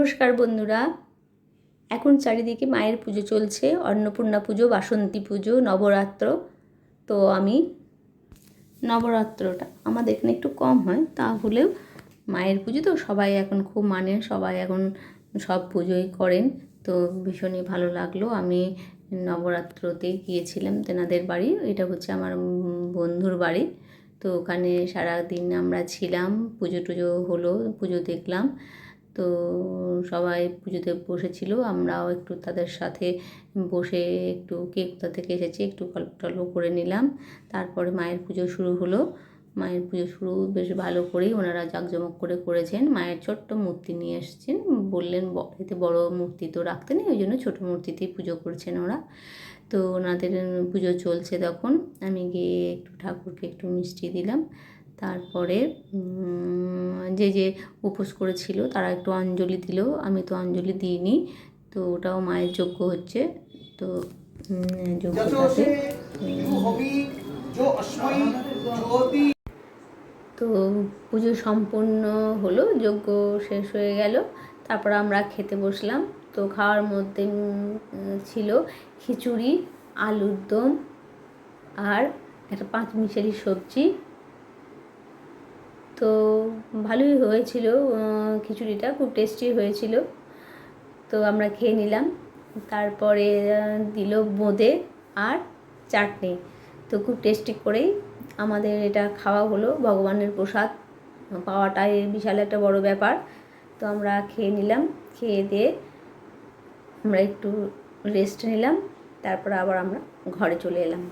নমস্কার বন্ধুরা। এখন চারিদিকে মায়ের পুজো চলছে, অন্নপূর্ণা পুজো, বাসন্তী পুজো, নবরাত্র। তো আমি নবরাত্রটা আমাদের এখানে একটু কম হয়, তাহলেও মায়ের পুজো তো সবাই এখন খুব মানে সবাই এখন সব পুজোই করেন। তো ভীষণই ভালো লাগল, আমি নবরাত্রতে গিয়েছিলাম তেনাদের বাড়ি, এটা হচ্ছে আমার বন্ধুর বাড়ি। তো ওখানে সারাদিন আমরা ছিলাম, পুজো টুজো হলো, পুজো দেখলাম। তো সবাই পুজোতে বসেছিল, আমরাও একটু তাদের সাথে বসে একটু কে কোথা থেকে এসেছে একটু গল্প টল্প করে নিলাম। তারপরে মায়ের পুজো শুরু হলো। মায়ের পুজো শুরু বেশ ভালো করেই ওনারা জাঁকজমক করে করেছেন। মায়ের ছোট্ট মূর্তি নিয়ে এসেছেন। বললেন এতে বড় মূর্তি তো রাখতে নেই, ওই জন্য ছোটো মূর্তিতেই পুজো করছেন ওরা। তো ওনাদের পুজো চলছে তখন। আমি গিয়ে একটু ঠাকুরকে একটু মিষ্টি দিলাম। তারপরে যে যে উপোস করেছিল তারা একটু অঞ্জলি দিল আমি তো অঞ্জলি দিইনি। তো ওটাও মায়ের যজ্ঞ হচ্ছে। তো উম, যজ্ঞটাতে যশোসে হবি যো অস্মৈ জ্যোতি। তো পুজো সম্পূর্ণ হলো যজ্ঞ শেষ হয়ে গেল। তারপর আমরা খেতে বসলাম। তো খাওয়ার মধ্যে ছিল খিচুড়ি আলুর দম আর একটা পাঁচ মিশালি সবজি। তো ভালোই হয়েছিল খিচুড়িটা খুব টেস্টি হয়েছিল। তো আমরা খেয়ে নিলাম। তারপরে দিল বোঁদে আর চাটনি। তো খুব টেস্টি করেই আমাদের এটা খাওয়া হলো, ভগবানের প্রসাদ। পাওয়াটাই বিশাল একটা বড় ব্যাপার। তো আমরা খেয়ে নিলাম, খেয়ে দিয়ে আমরা একটু রেস্ট নিলাম। তারপর আবার আমরা ঘরে চলে এলাম।